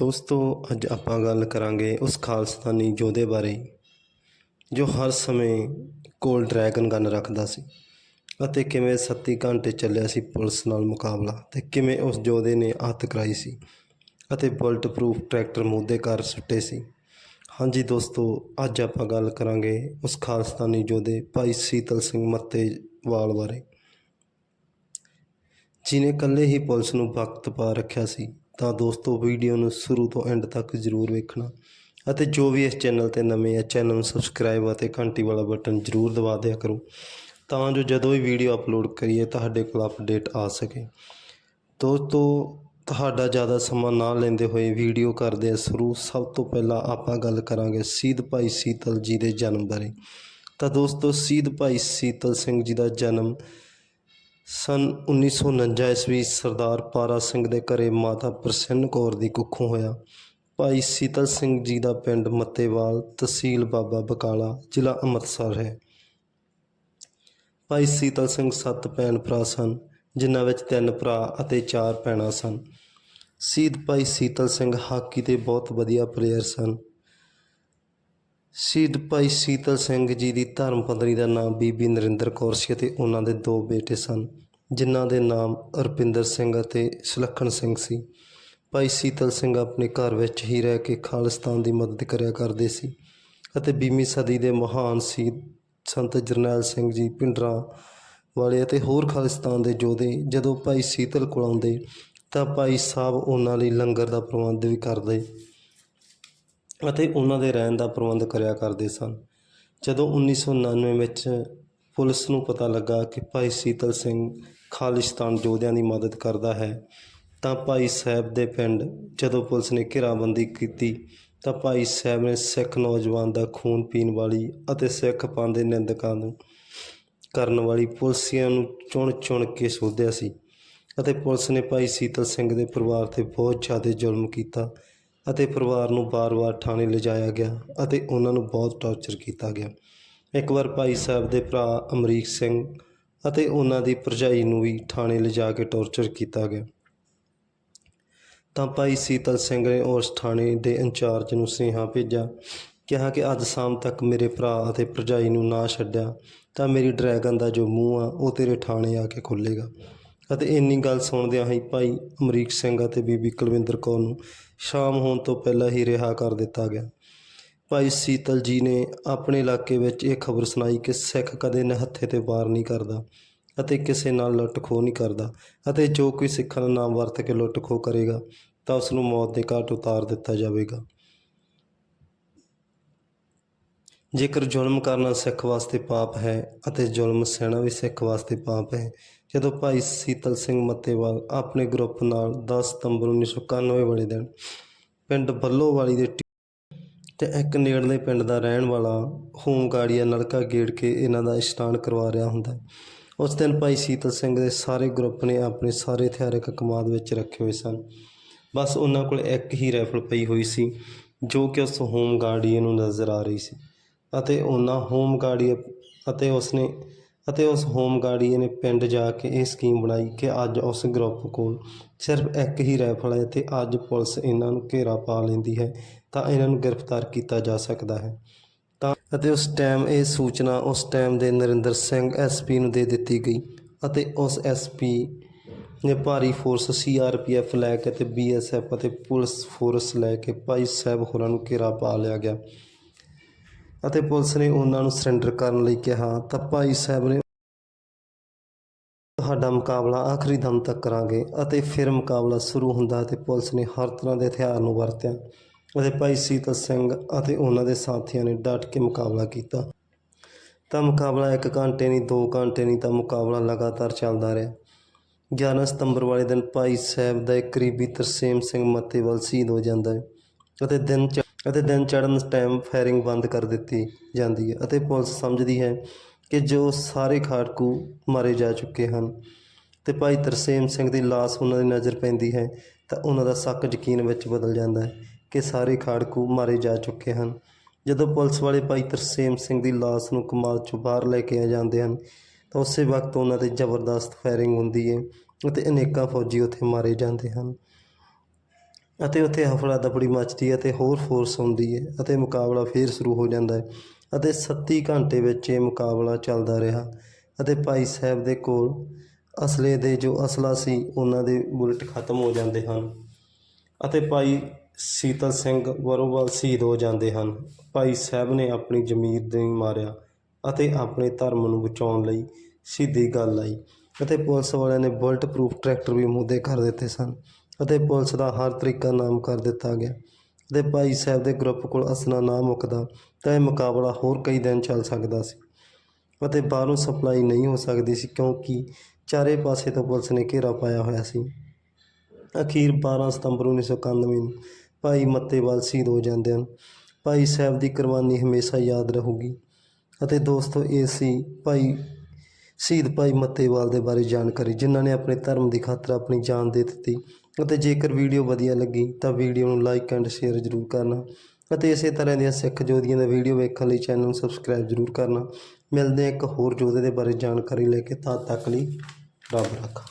ਦੋਸਤੋ ਅੱਜ ਆਪਾਂ ਗੱਲ ਕਰਾਂਗੇ ਉਸ ਖਾਲਸਤਾਨੀ ਯੋਧੇ ਬਾਰੇ, ਜੋ ਹਰ ਸਮੇਂ ਕੋਲ ਡਰੈਗਨ ਗਨ ਰੱਖਦਾ ਸੀ ਅਤੇ ਕਿਵੇਂ 37 ਘੰਟੇ ਚੱਲਿਆ ਸੀ ਪੁਲਿਸ ਨਾਲ ਮੁਕਾਬਲਾ ਤੇ ਕਿਵੇਂ ਉਸ ਯੋਧੇ ਨੇ ਹੱਥ ਕਰਾਈ ਸੀ ਅਤੇ ਬੁਲਟ ਪ੍ਰੂਫ ਟਰੈਕਟਰ ਮੂਧੇ ਕਰ ਸੁੱਟੇ ਸੀ। ਹਾਂਜੀ ਦੋਸਤੋ, ਅੱਜ ਆਪਾਂ ਗੱਲ ਕਰਾਂਗੇ ਉਸ ਖਾਲਸਤਾਨੀ ਯੋਧੇ ਭਾਈ ਸੀਤਲ ਸਿੰਘ ਮੱਤੇਵਾਲ ਬਾਰੇ, ਜਿਨੇ ਇਕੱਲੇ ਹੀ ਪੁਲਿਸ ਨੂੰ ਵਕਤ ਪਾ ਰੱਖਿਆ ਸੀ। ਤਾਂ ਦੋਸਤੋ ਵੀਡੀਓ ਨੂੰ ਸ਼ੁਰੂ ਤੋਂ ਐਂਡ ਤੱਕ ਜ਼ਰੂਰ ਵੇਖਣਾ ਅਤੇ ਜੋ ਵੀ ਇਸ ਚੈਨਲ ਤੇ ਨਵੇਂ ਆ ਚੈਨਲ ਨੂੰ ਸਬਸਕ੍ਰਾਈਬ ਅਤੇ ਘੰਟੀ ਵਾਲਾ ਬਟਨ ਜ਼ਰੂਰ ਦਬਾ ਦਿਆ ਕਰੋ ਤਾਂ ਜੋ ਜਦੋਂ ਵੀ ਵੀਡੀਓ ਅਪਲੋਡ ਕਰੀਏ ਤੁਹਾਡੇ ਕੋਲ ਅਪਡੇਟ ਆ ਸਕੇ। ਦੋਸਤੋ, ਤੁਹਾਡਾ ਜ਼ਿਆਦਾ ਸਮਾਂ ਨਾ ਲੈਂਦੇ ਹੋਏ ਵੀਡੀਓ ਕਰਦੇ ਹਾਂ ਸ਼ੁਰੂ, ਸਭ ਤੋਂ ਪਹਿਲਾਂ ਆਪਾਂ ਗੱਲ ਕਰਾਂਗੇ ਸ਼ਹੀਦ ਭਾਈ ਸੀਤਲ ਜੀ ਦੇ ਜਨਮ ਬਾਰੇ। ਤਾਂ ਦੋਸਤੋ ਸ਼ਹੀਦ ਭਾਈ ਸੀਤਲ ਸਿੰਘ ਜੀ ਦਾ ਜਨਮ ਸਨ 1949 ਈਸਵੀ ਸਰਦਾਰ ਪਾਰਾ ਸਿੰਘ ਦੇ ਘਰੇ ਮਾਤਾ ਪ੍ਰਸੰਨ ਕੌਰ ਦੀ ਕੁੱਖੋਂ ਹੋਇਆ। ਭਾਈ ਸੀਤਲ ਸਿੰਘ ਜੀ ਦਾ ਪਿੰਡ ਮੱਤੇਵਾਲ, ਤਹਿਸੀਲ ਬਾਬਾ ਬਕਾਲਾ, ਜ਼ਿਲ੍ਹਾ ਅੰਮ੍ਰਿਤਸਰ ਹੈ। ਭਾਈ ਸੀਤਲ ਸਿੰਘ ਸੱਤ ਭੈਣ ਭਰਾ ਸਨ, ਜਿਨ੍ਹਾਂ ਵਿੱਚ ਤਿੰਨ ਭਰਾ ਅਤੇ ਚਾਰ ਭੈਣਾਂ ਸਨ। ਸ਼ਹੀਦ ਭਾਈ ਸੀਤਲ ਸਿੰਘ ਹਾਕੀ ਦੇ ਬਹੁਤ ਵਧੀਆ ਪਲੇਅਰ ਸਨ। ਸ਼ਹੀਦ ਭਾਈ ਸੀਤਲ ਸਿੰਘ ਜੀ ਦੀ ਧਰਮ ਪਤਨੀ ਦਾ ਨਾਮ ਬੀਬੀ ਨਰਿੰਦਰ ਕੌਰ ਸੀ ਅਤੇ ਉਹਨਾਂ ਦੇ ਦੋ ਬੇਟੇ ਸਨ, ਜਿਨ੍ਹਾਂ ਦੇ ਨਾਮ ਅਰਪਿੰਦਰ ਸਿੰਘ ਅਤੇ ਸੁਲੱਖਣ ਸਿੰਘ ਸੀ। ਭਾਈ ਸੀਤਲ ਸਿੰਘ ਆਪਣੇ ਘਰ ਵਿੱਚ ਹੀ ਰਹਿ ਕੇ ਖਾਲਿਸਤਾਨ ਦੀ ਮਦਦ ਕਰਿਆ ਕਰਦੇ ਸੀ ਅਤੇ ਵੀਹਵੀਂ ਸਦੀ ਦੇ ਮਹਾਨ ਸ਼ਹੀਦ ਸੰਤ ਜਰਨੈਲ ਸਿੰਘ ਜੀ ਪਿੰਡਰਾਂ ਵਾਲੇ ਅਤੇ ਹੋਰ ਖਾਲਿਸਤਾਨ ਦੇ ਯੋਧੇ, ਜਦੋਂ ਭਾਈ ਸੀਤਲ ਕੋਲ ਆਉਂਦੇ ਤਾਂ ਭਾਈ ਸਾਹਿਬ ਉਹਨਾਂ ਲਈ ਲੰਗਰ ਦਾ ਪ੍ਰਬੰਧ ਵੀ ਕਰਦੇ ਅਤੇ ਉਹਨਾਂ ਦੇ ਰਹਿਣ ਦਾ ਪ੍ਰਬੰਧ ਕਰਿਆ ਕਰਦੇ ਸਨ। ਜਦੋਂ 1999 ਵਿੱਚ ਪੁਲਿਸ ਨੂੰ ਪਤਾ ਲੱਗਾ ਕਿ ਭਾਈ ਸੀਤਲ ਸਿੰਘ ਖਾਲਿਸਤਾਨ ਯੋਧਿਆਂ ਦੀ ਮਦਦ ਕਰਦਾ ਹੈ, ਤਾਂ ਭਾਈ ਸਾਹਿਬ ਦੇ ਪਿੰਡ ਜਦੋਂ ਪੁਲਿਸ ਨੇ ਘੇਰਾਬੰਦੀ ਕੀਤੀ, ਤਾਂ ਭਾਈ ਸਾਹਿਬ ਨੇ ਸਿੱਖ ਨੌਜਵਾਨ ਦਾ ਖੂਨ ਪੀਣ ਵਾਲੀ ਅਤੇ ਸਿੱਖ ਪੰਥ ਦੇ ਨਿੰਦਕਾਂ ਨੂੰ ਕਰਨ ਵਾਲੀ ਪੁਲਸੀਆਂ ਨੂੰ ਚੁਣ ਚੁਣ ਕੇ ਸੋਧਿਆ ਸੀ ਅਤੇ ਪੁਲਿਸ ਨੇ ਭਾਈ ਸੀਤਲ ਸਿੰਘ ਦੇ ਪਰਿਵਾਰ ਤੇ ਬਹੁਤ ਜ਼ਿਆਦਾ ਜ਼ੁਲਮ ਕੀਤਾ ਅਤੇ ਪਰਿਵਾਰ ਨੂੰ ਵਾਰ ਵਾਰ ਥਾਣੇ ਲਿਜਾਇਆ ਗਿਆ ਅਤੇ ਉਹਨਾਂ ਨੂੰ ਬਹੁਤ ਟੌਰਚਰ ਕੀਤਾ ਗਿਆ। ਇੱਕ ਵਾਰ ਭਾਈ ਸਾਹਿਬ ਦੇ ਭਰਾ ਅਮਰੀਕ ਸਿੰਘ ਅਤੇ ਉਹਨਾਂ ਦੀ ਭਰਜਾਈ ਨੂੰ ਵੀ ਥਾਣੇ ਲਿਜਾ ਕੇ ਟੌਰਚਰ ਕੀਤਾ ਗਿਆ। ਤਾਂ ਭਾਈ ਸੀਤਲ ਸਿੰਘ ਨੇ ਉਸ ਥਾਣੇ ਦੇ ਇੰਚਾਰਜ ਨੂੰ ਸੁਨੇਹਾ ਭੇਜਿਆ, ਕਿਹਾ ਕਿ ਅੱਜ ਸ਼ਾਮ ਤੱਕ ਮੇਰੇ ਭਰਾ ਅਤੇ ਭਰਜਾਈ ਨੂੰ ਨਾ ਛੱਡਿਆ ਤਾਂ ਮੇਰੀ ਡਰੈਗਨ ਦਾ ਜੋ ਮੂੰਹ ਆ ਉਹ ਤੇਰੇ ਥਾਣੇ ਆ ਕੇ ਖੁੱਲੇਗਾ ਅਤੇ ਇੰਨੀ ਗੱਲ ਸੁਣਦਿਆਂ ਹੀ ਭਾਈ ਅਮਰੀਕ ਸਿੰਘ ਅਤੇ ਬੀਬੀ ਕੁਲਵਿੰਦਰ ਕੌਰ ਨੂੰ ਸ਼ਾਮ ਹੋਣ ਤੋਂ ਪਹਿਲਾਂ ਹੀ ਰਿਹਾ ਕਰ ਦਿੱਤਾ ਗਿਆ। ਭਾਈ ਸੀਤਲ ਜੀ ਨੇ ਆਪਣੇ ਇਲਾਕੇ ਵਿੱਚ ਇਹ ਖਬਰ ਸੁਣਾਈ ਕਿ ਸਿੱਖ ਕਦੇ ਨਿਹੱਥੇ ਤੇ ਵਾਰ ਨਹੀਂ ਕਰਦਾ ਅਤੇ ਕਿਸੇ ਨਾਲ ਲੁੱਟ ਖੋਹ ਨਹੀਂ ਕਰਦਾ ਅਤੇ ਜੋ ਕੋਈ ਸਿੱਖਾਂ ਦਾ ਨਾਮ ਵਰਤ ਕੇ ਲੁੱਟ ਖੋਹ ਕਰੇਗਾ ਤਾਂ ਉਸ ਨੂੰ ਮੌਤ ਦੇ ਘਾਟ ਉਤਾਰ ਦਿੱਤਾ ਜਾਵੇਗਾ। ਜੇਕਰ ਜ਼ੁਲਮ ਕਰਨਾ ਸਿੱਖ ਵਾਸਤੇ ਪਾਪ ਹੈ ਅਤੇ ਜ਼ੁਲਮ ਸਹਿਣਾ ਵੀ ਸਿੱਖ ਵਾਸਤੇ ਪਾਪ ਹੈ, ਜਦੋਂ ਭਾਈ ਸੀਤਲ ਸਿੰਘ ਮੱਤੇਵਾਲ ਆਪਣੇ ਗਰੁੱਪ ਨਾਲ 10 ਸਤੰਬਰ 1991 ਵਾਲੇ ਦਿਨ ਪਿੰਡ ਬੱਲੋਵਾਲੀ ਦੇ ਤੇ ਇੱਕ ਨੇੜਲੇ ਪਿੰਡ ਦਾ ਰਹਿਣ ਵਾਲਾ ਹੋਮ ਗਾਰਡੀਆ ਨਲਕਾ ਗੇੜ ਕੇ ਇਹਨਾਂ ਦਾ ਇਸ਼ਨਾਨ ਕਰਵਾ ਰਿਹਾ ਹੁੰਦਾ ਉਸ ਦਿਨ ਭਾਈ ਸੀਤਲ ਸਿੰਘ ਦੇ ਸਾਰੇ ਗਰੁੱਪ ਨੇ ਆਪਣੇ ਸਾਰੇ ਹਥਿਆਰ ਇੱਕ ਕਮਾਦ ਵਿੱਚ ਰੱਖੇ ਹੋਏ ਸਨ। ਬਸ ਉਹਨਾਂ ਕੋਲ ਇੱਕ ਹੀ ਰਾਈਫਲ ਪਈ ਹੋਈ ਸੀ, ਜੋ ਕਿ ਉਸ ਹੋਮ ਹੋਮਗਾਰਡੀਏ ਨੂੰ ਨਜ਼ਰ ਆ ਰਹੀ ਸੀ। ਅਤੇ ਉਹਨਾਂ ਹੋਮ ਹੋਮਗਾਰਡੀਏ ਅਤੇ ਉਸਨੇ ਅਤੇ ਉਸ ਹੋਮ ਹੋਮਗਾਰਡੀਏ ਨੇ ਪਿੰਡ ਜਾ ਕੇ ਇਹ ਸਕੀਮ ਬਣਾਈ ਕਿ ਅੱਜ ਉਸ ਗਰੁੱਪ ਕੋਲ ਸਿਰਫ ਇੱਕ ਹੀ ਰਾਈਫਲ ਹੈ ਤੇ ਅੱਜ ਪੁਲਿਸ ਇਹਨਾਂ ਨੂੰ ਘੇਰਾ ਪਾ ਲੈਂਦੀ ਹੈ ਤਾਂ ਇਹਨਾਂ ਨੂੰ ਗ੍ਰਿਫਤਾਰ ਕੀਤਾ ਜਾ ਸਕਦਾ ਹੈ। ਤਾਂ ਅਤੇ ਉਸ ਟਾਈਮ ਇਹ ਸੂਚਨਾ ਉਸ ਟਾਈਮ ਦੇ ਨਰਿੰਦਰ ਸਿੰਘ ਐਸਪੀ ਨੂੰ ਦੇ ਦਿੱਤੀ ਗਈ ਅਤੇ ਉਸ ਐਸਪੀ ਨੇ ਭਾਰੀ ਫੋਰਸ ਸੀਆਰਪੀਐਫ ਲੈ ਕੇ ਤੇ ਬੀਐਸਐਫ ਅਤੇ ਪੁਲਿਸ ਫੋਰਸ ਲੈ ਕੇ ਭਾਈ ਸਾਹਿਬ ਹੋਰਾਂ ਨੂੰ ਘੇਰਾ ਪਾ ਲਿਆ ਗਿਆ। ਅਤੇ ਪੁਲਿਸ ਨੇ ਉਹਨਾਂ ਨੂੰ ਸਰੈਂਡਰ ਕਰਨ ਲਈ ਕਿਹਾ, ਤਾਂ ਭਾਈ ਸਾਹਿਬ ਨੇ ਤੁਹਾਡਾ ਮੁਕਾਬਲਾ ਆਖਰੀ ਦਮ ਤੱਕ ਕਰਾਂਗੇ ਅਤੇ ਫਿਰ ਮੁਕਾਬਲਾ ਸ਼ੁਰੂ ਹੁੰਦਾ ਤੇ ਪੁਲਿਸ ਨੇ ਹਰ ਤਰ੍ਹਾਂ ਦੇ ਹਥਿਆਰ ਨੂੰ ਵਰਤਿਆ ਅਤੇ ਭਾਈ ਸੀਤਲ ਸਿੰਘ ਅਤੇ ਉਹਨਾਂ ਦੇ ਸਾਥੀਆਂ ਨੇ ਡਟ ਕੇ ਮੁਕਾਬਲਾ ਕੀਤਾ। ਤਾਂ ਮੁਕਾਬਲਾ 1 ਘੰਟੇ ਨਹੀਂ 2 ਘੰਟੇ ਨਹੀਂ, ਤਾਂ ਮੁਕਾਬਲਾ ਲਗਾਤਾਰ ਚੱਲਦਾ ਰਿਹਾ। 11 ਸਤੰਬਰ ਵਾਲੇ ਦਿਨ ਭਾਈ ਸਾਹਿਬ ਦਾ ਇੱਕ ਕਰੀਬੀ ਤਰਸੇਮ ਸਿੰਘ ਮੱਤੇਵਾਲ ਸ਼ਹੀਦ ਹੋ ਜਾਂਦਾ ਹੈ ਅਤੇ ਦਿਨ ਚ- ਅਤੇ ਦਿਨ ਚੜ੍ਹਨ ਟਾਈਮ ਫਾਇਰਿੰਗ ਬੰਦ ਕਰ ਦਿੱਤੀ ਜਾਂਦੀ ਹੈ ਅਤੇ ਪੁਲਿਸ ਸਮਝਦੀ ਹੈ ਕਿ ਜੋ ਸਾਰੇ ਖਾੜਕੂ ਮਾਰੇ ਜਾ ਚੁੱਕੇ ਹਨ ਤੇ ਭਾਈ ਤਰਸੇਮ ਸਿੰਘ ਦੀ ਲਾਸ਼ ਉਹਨਾਂ ਦੀ ਨਜ਼ਰ ਪੈਂਦੀ ਹੈ, ਤਾਂ ਉਹਨਾਂ ਦਾ ਸ਼ੱਕ ਯਕੀਨ ਵਿੱਚ ਬਦਲ ਜਾਂਦਾ ਹੈ ਕਿ ਸਾਰੇ ਖਾੜਕੂ ਮਾਰੇ ਜਾ ਚੁੱਕੇ ਹਨ। ਜਦੋਂ ਪੁਲਿਸ ਵਾਲੇ ਭਾਈ ਤਰਸੇਮ ਸਿੰਘ ਦੀ ਲਾਸ਼ ਨੂੰ ਕਮਾਲ ਚੋਂ ਬਾਹਰ ਲੈ ਕੇ ਆ ਜਾਂਦੇ ਹਨ, ਤਾਂ ਉਸੇ ਵਕਤ ਉਹਨਾਂ ਤੇ ਜ਼ਬਰਦਸਤ ਫਾਇਰਿੰਗ ਹੁੰਦੀ ਹੈ ਅਤੇ ਅਨੇਕਾਂ ਫੌਜੀ ਉੱਥੇ ਮਾਰੇ ਜਾਂਦੇ ਹਨ। ਅਤੇ ਉੱਥੇ ਹਫੜਾ ਦਫੜੀ ਮੱਚਦੀ ਹੈ ਅਤੇ ਹੋਰ ਫੋਰਸ ਹੁੰਦੀ ਹੈ ਅਤੇ ਮੁਕਾਬਲਾ ਫੇਰ ਸ਼ੁਰੂ ਹੋ ਜਾਂਦਾ ਹੈ ਅਤੇ 37 ਘੰਟੇ ਵਿੱਚ ਇਹ ਮੁਕਾਬਲਾ ਚੱਲਦਾ ਰਿਹਾ ਅਤੇ ਭਾਈ ਸਾਹਿਬ ਦੇ ਕੋਲ ਅਸਲੇ ਦੇ ਜੋ ਅਸਲਾ ਸੀ ਉਹਨਾਂ ਦੇ ਬੁਲਟ ਖਤਮ ਹੋ ਜਾਂਦੇ ਹਨ ਅਤੇ ਭਾਈ ਸੀਤਲ ਸਿੰਘ ਵਰੋਵਾਲ ਸ਼ਹੀਦ ਹੋ ਜਾਂਦੇ ਹਨ। ਭਾਈ ਸਾਹਿਬ ਨੇ ਆਪਣੀ ਜ਼ਮੀਰ ਦੇ ਮਾਰਿਆ ਅਤੇ ਆਪਣੇ ਧਰਮ ਨੂੰ ਬਚਾਉਣ ਲਈ ਸਿੱਧੀ ਗੱਲ ਆਈ ਅਤੇ ਪੁਲਿਸ ਵਾਲਿਆਂ ਨੇ ਬੁਲਟ ਪ੍ਰੂਫ ਟਰੈਕਟਰ ਵੀ ਮੁੱਦੇ ਕਰ ਦਿੱਤੇ ਸਨ। ਅਤੇ ਪੁਲਿਸ ਦਾ ਹਰ ਤਰੀਕਾ ਨਾਮ ਕਰ ਦਿੱਤਾ ਗਿਆ। ਅਤੇ ਭਾਈ ਸਾਹਿਬ ਦੇ ਗਰੁੱਪ ਕੋਲ ਅਸਲਾ ਨਾ ਮੁੱਕਦਾ ਤਾਂ ਇਹ ਮੁਕਾਬਲਾ ਹੋਰ ਕਈ ਦਿਨ ਚੱਲ ਸਕਦਾ ਸੀ ਅਤੇ ਬਾਹਰੋਂ ਸਪਲਾਈ ਨਹੀਂ ਹੋ ਸਕਦੀ ਸੀ ਕਿਉਂਕਿ ਚਾਰੇ ਪਾਸੇ ਤੋਂ ਪੁਲਿਸ ਨੇ ਘੇਰਾ ਪਾਇਆ ਹੋਇਆ ਸੀ। ਅਖੀਰ 12 ਸਤੰਬਰ 1991 ਨੂੰ ਭਾਈ ਮੱਤੇਵਾਲ ਸ਼ਹੀਦ ਹੋ ਜਾਂਦੇ ਹਨ। ਭਾਈ ਸਾਹਿਬ ਦੀ ਕੁਰਬਾਨੀ ਹਮੇਸ਼ਾ ਯਾਦ ਰਹੂਗੀ ਅਤੇ ਦੋਸਤੋ, ਇਹ ਸੀ ਭਾਈ, ਸ਼ਹੀਦ ਭਾਈ ਮੱਤੇਵਾਲ ਦੇ ਬਾਰੇ ਜਾਣਕਾਰੀ, ਜਿਨ੍ਹਾਂ ਨੇ ਆਪਣੇ ਧਰਮ ਦੀ ਖਾਤਰ ਆਪਣੀ ਜਾਨ ਦੇ ਦਿੱਤੀ ਅਤੇ ਜੇਕਰ ਵੀਡੀਓ ਵਧੀਆ ਲੱਗੀ ਤਾਂ ਵੀਡੀਓ ਨੂੰ ਲਾਈਕ ਐਂਡ ਸ਼ੇਅਰ ਜ਼ਰੂਰ ਕਰਨਾ ਅਤੇ ਇਸੇ ਤਰ੍ਹਾਂ ਦੀਆਂ ਸਿੱਖ ਜੋਧੀਆਂ ਦਾ ਵੀਡੀਓ ਵੇਖਣ ਲਈ ਚੈਨਲ ਨੂੰ ਸਬਸਕ੍ਰਾਈਬ ਜ਼ਰੂਰ ਕਰਨਾ। ਮਿਲਦੇ ਹਾਂ ਇੱਕ ਹੋਰ ਜੋਧੇ ਦੇ ਬਾਰੇ ਜਾਣਕਾਰੀ ਲੈ ਕੇ, ਤਦ ਤੱਕ ਲਈ ਰੱਬ ਰੱਖਾ।